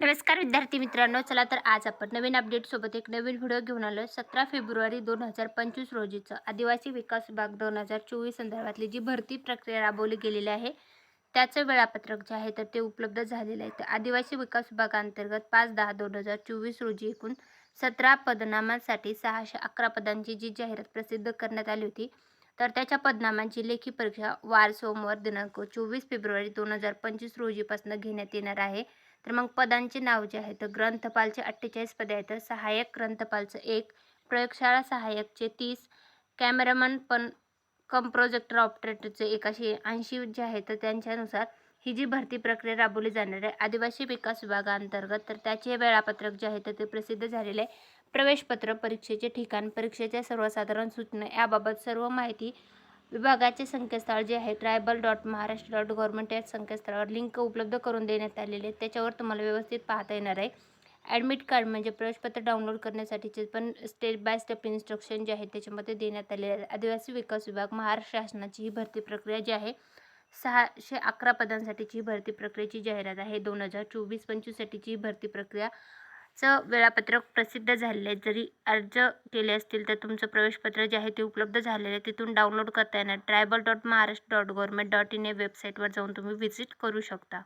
नमस्कार विद्यार्थी मित्रांनो चला तर आज आपण नवीन अपडेटसोबत एक नवीन व्हिडिओ घेऊन आलो सतरा फेब्रुवारी दोन हजार पंचवीस रोजीचं आदिवासी विकास विभाग दोन हजार चोवीस संदर्भातली जी भरती प्रक्रिया राबवली गेलेली आहे त्याचं वेळापत्रक जे आहे तर ते उपलब्ध झालेलं आहे. तर आदिवासी विकास विभागांतर्गत पाच दहा दोन हजार चोवीस रोजी एकूण सतरा पदनामांसाठी सहाशे अकरा पदांची जी जाहिरात प्रसिद्ध करण्यात आली होती तर त्याच्या पदनामांची लेखी परीक्षा वार सोमवार दिनांक चोवीस फेब्रुवारी दोन हजार पंचवीस रोजीपासून घेण्यात येणार आहे. तर मग पदांचे नाव जे आहे तर ग्रंथपालचे अठ्ठेचाळीस पदे आहेत. तर सहाय्यक ग्रंथपालचं एक प्रयोगशाळा सहाय्यकचे तीस कॅमेरामन पण कम प्रोजेक्टर ऑपरेटरचे एकाशे ऐंशी जे आहेत तर त्यांच्यानुसार ही जी भरती प्रक्रिया राबवली जाणार आहे आदिवासी विकास विभागाअंतर्गत तर त्याचे वेळापत्रक जे आहे तर ते प्रसिद्ध झालेले आहे. प्रवेशपत्र परीक्षेचे ठिकाण परीक्षेच्या सर्वसाधारण सूचना याबाबत सर्व माहिती विभागाचे संकेतस्थळ जे आहे tribal dot Maharashtra dot government या संकेतस्थळावर लिंक उपलब्ध करून देण्यात आलेले आहे त्याच्यावर तुम्हाला व्यवस्थित पाहता येणार आहे. ॲडमिट कार्ड म्हणजे प्रवेशपत्र डाउनलोड करण्यासाठीचे पण स्टेप बाय स्टेप इन्स्ट्रक्शन जे आहे त्याच्यामध्ये देण्यात आलेले आहे आदिवासी विकास विभाग महाराष्ट्र शासनाची ही भरती प्रक्रिया जी आहे सहाशे अकरा पदांसाठीची भरती प्रक्रियेची जाहिरात आहे. दोन हजार चोवीस पंचवीससाठीची भरती प्रक्रिया चं वेळापत्रक प्रसिद्ध झालेलं आहे. जरी अर्ज केले असतील तर तुमचं प्रवेशपत्र जे आहे ते उपलब्ध झालेलं आहे. तिथून डाउनलोड करता येणार. Tribal dot Maharashtra dot government dot in या वेबसाईटवर जाऊन तुम्ही व्हिजिट करू शकता.